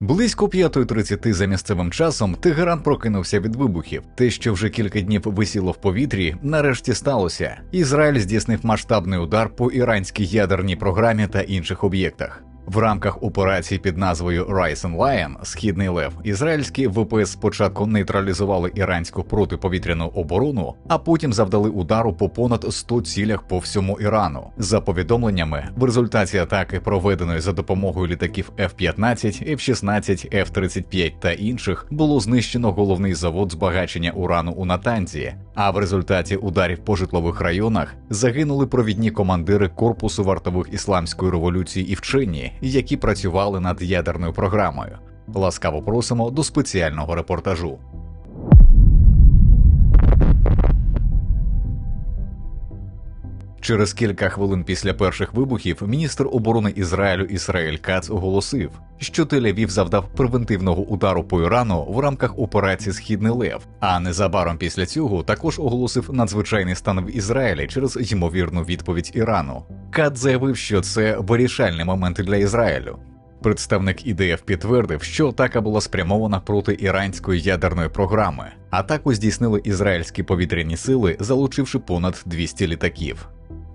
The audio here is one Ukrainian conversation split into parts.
Близько 5.30 за місцевим часом Тегеран прокинувся від вибухів. Те, що вже кілька днів висіло в повітрі, нарешті сталося. Ізраїль здійснив масштабний удар по іранській ядерній програмі та інших об'єктах. В рамках операції під назвою Rise and Lion Східний Лев ізраїльські ВПС спочатку нейтралізували іранську протиповітряну оборону, а потім завдали удару по понад 100 цілях по всьому Ірану. За повідомленнями, в результаті атаки, проведеної за допомогою літаків F-15, F-16, F-35 та інших, було знищено головний завод збагачення урану у Натанзі. А в результаті ударів по житлових районах загинули провідні командири корпусу вартових ісламської революції і вчені які працювали над ядерною програмою. Ласкаво просимо до спеціального репортажу. Через кілька хвилин після перших вибухів міністр оборони Ізраїлю Ісраїль Кац оголосив, що Тель-Авів завдав превентивного удару по Ірану в рамках операції Східний Лев. А незабаром після цього також оголосив надзвичайний стан в Ізраїлі через ймовірну відповідь Ірану. Кат заявив, що це вирішальний момент для Ізраїлю. Представник ІДФ підтвердив, що атака була спрямована проти іранської ядерної програми. Атаку здійснили ізраїльські повітряні сили, залучивши понад 200 літаків.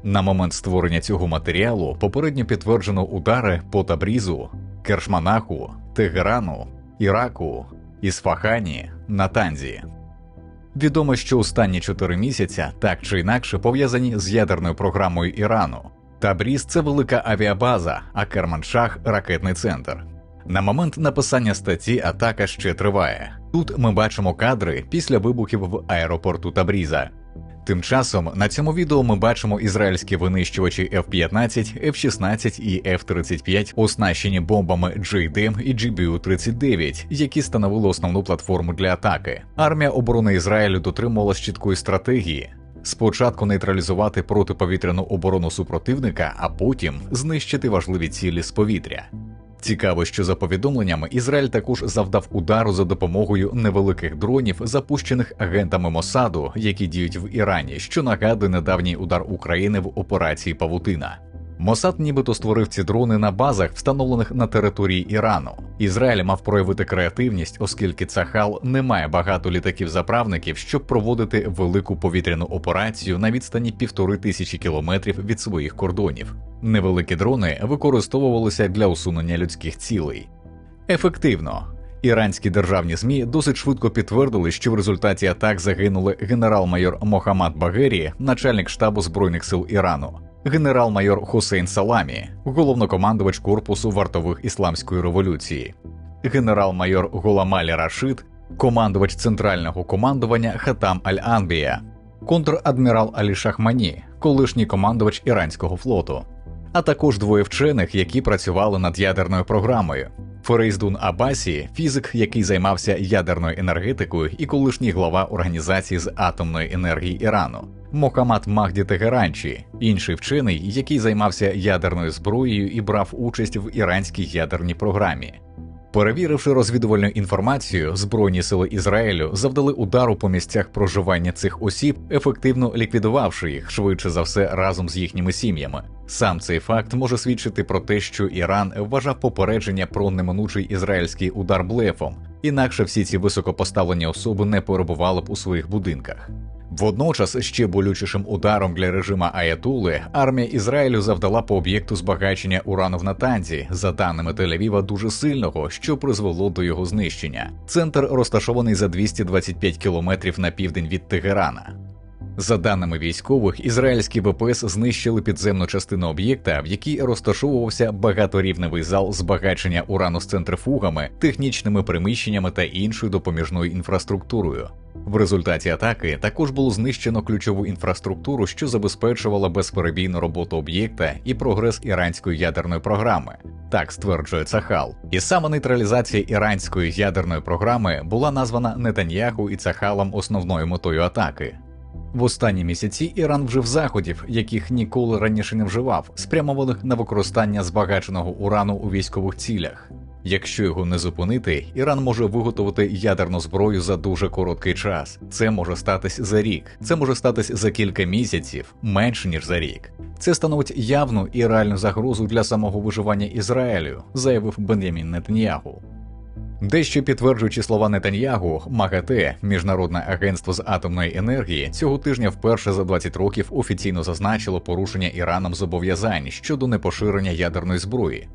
На момент створення цього матеріалу попередньо підтверджено удари по Табрізу, Кершманаху, Тегерану, Іраку, Ісфахані, Натанзі. Відомо, що останні чотири місяця так чи інакше пов'язані з ядерною програмою Ірану. Табріз це велика авіабаза, а Керманшах ракетний центр. На момент написання статті атака ще триває. Тут ми бачимо кадри після вибухів в аеропорту Табріза. Тим часом на цьому відео ми бачимо ізраїльські винищувачі F-15, F-16 і F-35, оснащені бомбами JDM і GBU-39, які становили основну платформу для атаки. Армія оборони Ізраїлю дотримувалась чіткої стратегії. Спочатку нейтралізувати протиповітряну оборону супротивника, а потім знищити важливі цілі з повітря. Цікаво, що за повідомленнями Ізраїль також завдав удару за допомогою невеликих дронів, запущених агентами Мосаду, які діють в Ірані, що нагадує недавній удар України в операції Павутина. Мосад нібито створив ці дрони на базах, встановлених на території Ірану. Ізраїль мав проявити креативність, оскільки Цахал не має багато літаків-заправників, щоб проводити велику повітряну операцію на відстані півтори тисячі кілометрів від своїх кордонів. Невеликі дрони використовувалися для усунення людських цілей. Ефективно. Іранські державні змі досить швидко підтвердили, що в результаті атак загинули генерал-майор Мохаммад Багері, начальник штабу збройних сил Ірану генерал-майор Хусейн Саламі, головнокомандувач корпусу вартових ісламської революції, генерал-майор Голамалі Рашид, командувач центрального командування Хатам Аль-Анбія, контр-адмірал Алі Шахмані, колишній командувач іранського флоту, а також двоє вчених, які працювали над ядерною програмою. Ферейздун Абасі, фізик, який займався ядерною енергетикою, і колишній глава організації з атомної енергії Ірану. Мохамад Магді Тегеранчі, інший вчений, який займався ядерною зброєю і брав участь в іранській ядерній програмі. Перевіривши розвідувальну інформацію, Збройні сили Ізраїлю завдали удару по місцях проживання цих осіб, ефективно ліквідувавши їх швидше за все разом з їхніми сім'ями. Сам цей факт може свідчити про те, що Іран вважав попередження про неминучий ізраїльський удар блефом, інакше всі ці високопоставлені особи не перебували б у своїх будинках. Водночас ще болючішим ударом для режима Аятули армія Ізраїлю завдала по об'єкту збагачення урану в Натанзі, за даними Тель-Авіва, дуже сильного, що призвело до його знищення. Центр розташований за 225 кілометрів на південь від Тегерана. За даними військових, ізраїльські ВПС знищили підземну частину об'єкта, в якій розташовувався багаторівневий зал збагачення урану з центрифугами, технічними приміщеннями та іншою допоміжною інфраструктурою. В результаті атаки також було знищено ключову інфраструктуру, що забезпечувала безперебійну роботу об'єкта і прогрес іранської ядерної програми. Так стверджує Цахал. І саме нейтралізація іранської ядерної програми була названа Нетаньяху і Цахалом основною метою атаки. В останні місяці Іран вжив заходів, яких ніколи раніше не вживав, спрямованих на використання збагаченого урану у військових цілях. Якщо його не зупинити, Іран може виготовити ядерну зброю за дуже короткий час. Це може статись за рік, це може статись за кілька місяців, менше ніж за рік. Це становить явну і реальну загрозу для самого виживання Ізраїлю, заявив Бен'ямін Нетаньягу. Дещо підтверджуючи слова Нетаньягу, МАГАТЕ, міжнародне агентство з атомної енергії, цього тижня вперше за 20 років офіційно зазначило порушення Іраном зобов'язань щодо непоширення ядерної зброї.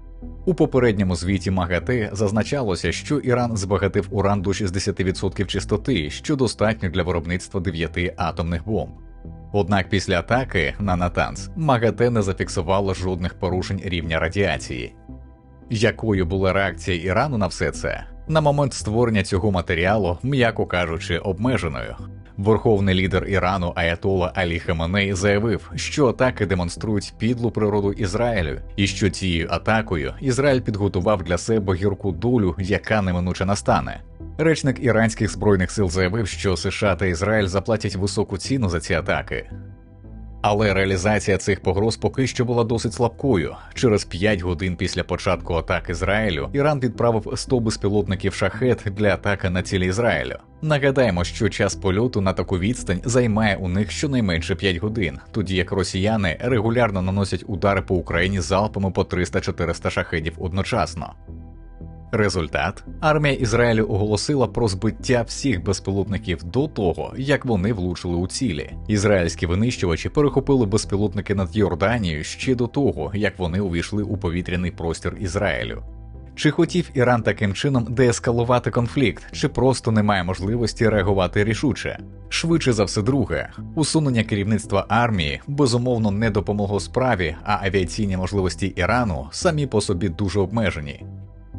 У попередньому звіті МАГАТЕ зазначалося, що Іран збагатив уран до 60% чистоти, що достатньо для виробництва 9 атомних бомб. Однак після атаки на Натанс МАГАТЕ не зафіксувало жодних порушень рівня радіації. Якою була реакція Ірану на все це? На момент створення цього матеріалу, м'яко кажучи, обмеженою. Верховний лідер Ірану Аятола Алі Хаменей заявив, що атаки демонструють підлу природу Ізраїлю, і що цією атакою Ізраїль підготував для себе гірку долю, яка неминуче настане. Речник іранських збройних сил заявив, що США та Ізраїль заплатять високу ціну за ці атаки. Але реалізація цих погроз поки що була досить слабкою. Через 5 годин після початку атак Ізраїлю Іран відправив 100 безпілотників шахет для атаки на цілі Ізраїлю. Нагадаємо, що час польоту на таку відстань займає у них щонайменше 5 годин, тоді як росіяни регулярно наносять удари по Україні залпами по 300-400 шахедів одночасно. Результат армія Ізраїлю оголосила про збиття всіх безпілотників до того, як вони влучили у цілі. Ізраїльські винищувачі перехопили безпілотники над Йорданією ще до того, як вони увійшли у повітряний простір Ізраїлю. Чи хотів Іран таким чином деескалувати конфлікт, чи просто немає можливості реагувати рішуче? Швидше за все, друге, усунення керівництва армії безумовно не допомогло справі, а авіаційні можливості Ірану самі по собі дуже обмежені.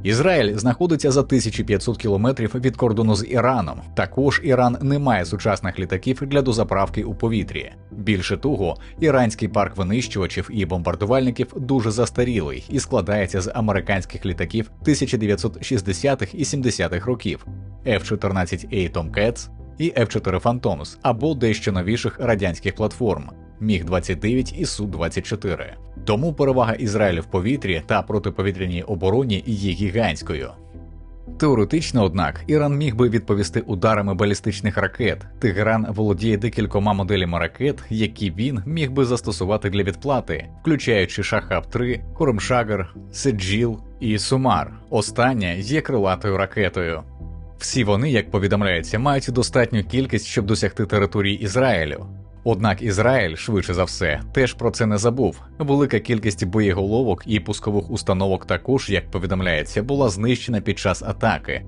Ізраїль знаходиться за 1500 кілометрів від кордону з Іраном. Також Іран не має сучасних літаків для дозаправки у повітрі. Більше того, іранський парк винищувачів і бомбардувальників дуже застарілий і складається з американських літаків 1960-х і 70-х років F-14A Tomcats і F-4 Phantoms або дещо новіших радянських платформ Міг 29 і су 24 Тому перевага Ізраїлю в повітрі та протиповітряній обороні є гігантською. Теоретично, однак, Іран міг би відповісти ударами балістичних ракет. Тегеран володіє декількома моделями ракет, які він міг би застосувати для відплати, включаючи Шахаб 3 Хоромшагер, Седжіл і Сумар. Остання є крилатою ракетою. Всі вони, як повідомляється, мають достатню кількість, щоб досягти території Ізраїлю. Однак Ізраїль, швидше за все, теж про це не забув. Велика кількість боєголовок і пускових установок також, як повідомляється, була знищена під час атаки.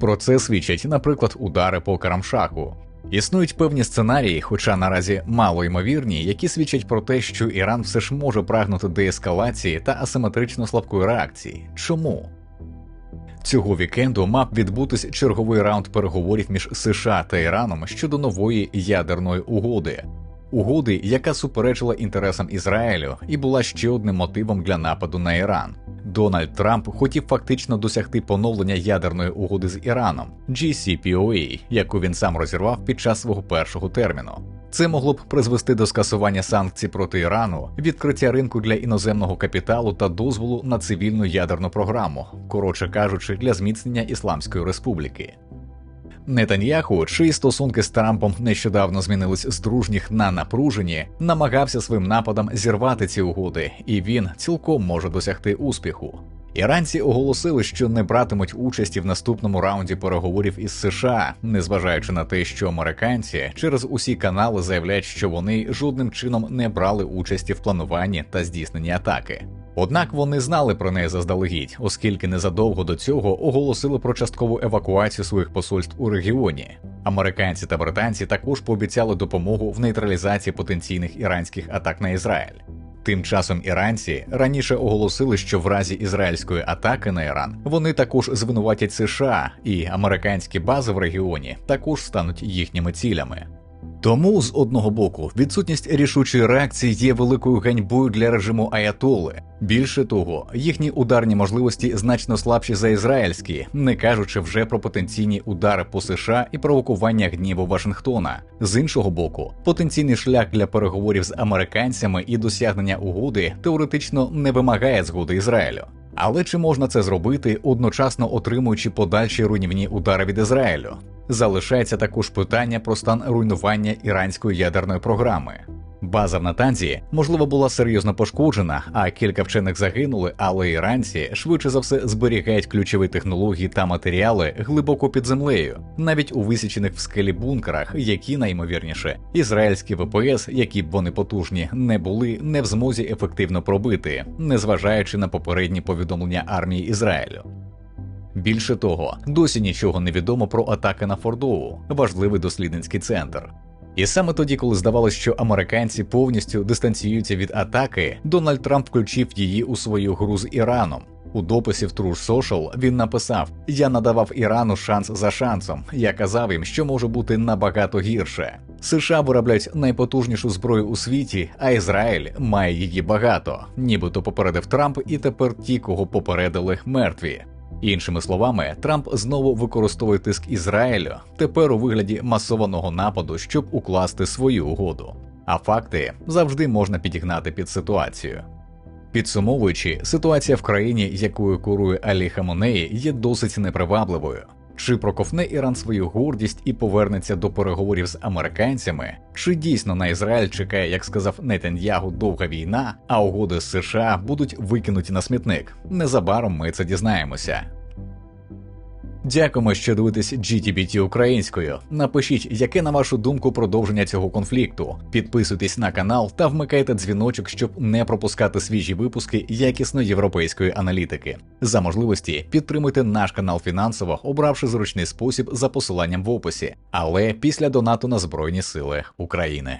Про це свідчать, наприклад, удари по Карамшаху. Існують певні сценарії, хоча наразі мало ймовірні, які свідчать про те, що Іран все ж може прагнути деескалації та асиметрично слабкої реакції. Чому? Цього вікенду мав відбутись черговий раунд переговорів між США та Іраном щодо нової ядерної угоди. Угоди, яка суперечила інтересам Ізраїлю, і була ще одним мотивом для нападу на Іран. Дональд Трамп хотів фактично досягти поновлення ядерної угоди з Іраном GCPOA, яку він сам розірвав під час свого першого терміну. Це могло б призвести до скасування санкцій проти Ірану, відкриття ринку для іноземного капіталу та дозволу на цивільну ядерну програму, коротше кажучи, для зміцнення Ісламської республіки. Нетаньяху, чиї стосунки з Трампом нещодавно змінились з дружніх на напружені, намагався своїм нападом зірвати ці угоди, і він цілком може досягти успіху. Іранці оголосили, що не братимуть участі в наступному раунді переговорів із США, незважаючи на те, що американці через усі канали заявляють, що вони жодним чином не брали участі в плануванні та здійсненні атаки. Однак вони знали про неї заздалегідь, оскільки незадовго до цього оголосили про часткову евакуацію своїх посольств у регіоні. Американці та британці також пообіцяли допомогу в нейтралізації потенційних іранських атак на Ізраїль. Тим часом іранці раніше оголосили, що в разі ізраїльської атаки на Іран вони також звинуватять США, і американські бази в регіоні також стануть їхніми цілями. Тому з одного боку відсутність рішучої реакції є великою ганьбою для режиму Аятоли. Більше того, їхні ударні можливості значно слабші за ізраїльські, не кажучи вже про потенційні удари по США і провокування гніву Вашингтона. З іншого боку, потенційний шлях для переговорів з американцями і досягнення угоди теоретично не вимагає згоди Ізраїлю. Але чи можна це зробити, одночасно отримуючи подальші руйнівні удари від Ізраїлю? Залишається також питання про стан руйнування іранської ядерної програми. База в Натанзі, можливо, була серйозно пошкоджена, а кілька вчених загинули, але іранці швидше за все зберігають ключові технології та матеріали глибоко під землею, навіть у висічених в скелі бункерах, які найімовірніше, ізраїльські ВПС, які б вони потужні, не були не в змозі ефективно пробити, незважаючи на попередні повідомлення армії Ізраїлю. Більше того, досі нічого не відомо про атаки на Фордову, важливий дослідницький центр. І саме тоді, коли здавалося, що американці повністю дистанціюються від атаки, Дональд Трамп включив її у свою гру з Іраном. У дописі в Truth Social він написав: Я надавав Ірану шанс за шансом. Я казав їм, що може бути набагато гірше. США виробляють найпотужнішу зброю у світі, а Ізраїль має її багато, нібито попередив Трамп, і тепер ті, кого попередили, мертві. Іншими словами, Трамп знову використовує тиск Ізраїлю тепер у вигляді масованого нападу, щоб укласти свою угоду. А факти завжди можна підігнати під ситуацію. Підсумовуючи, ситуація в країні, якою курує Алі Хамонеї, є досить непривабливою. Чи проковне Іран свою гордість і повернеться до переговорів з американцями? Чи дійсно на Ізраїль чекає, як сказав Нетаньягу, довга війна, а угоди з США будуть викинуті на смітник? Незабаром ми це дізнаємося. Дякуємо, що дивитесь GTBT українською. Напишіть, яке на вашу думку продовження цього конфлікту. Підписуйтесь на канал та вмикайте дзвіночок, щоб не пропускати свіжі випуски якісної європейської аналітики. За можливості підтримуйте наш канал фінансово, обравши зручний спосіб за посиланням в описі, але після донату на Збройні Сили України.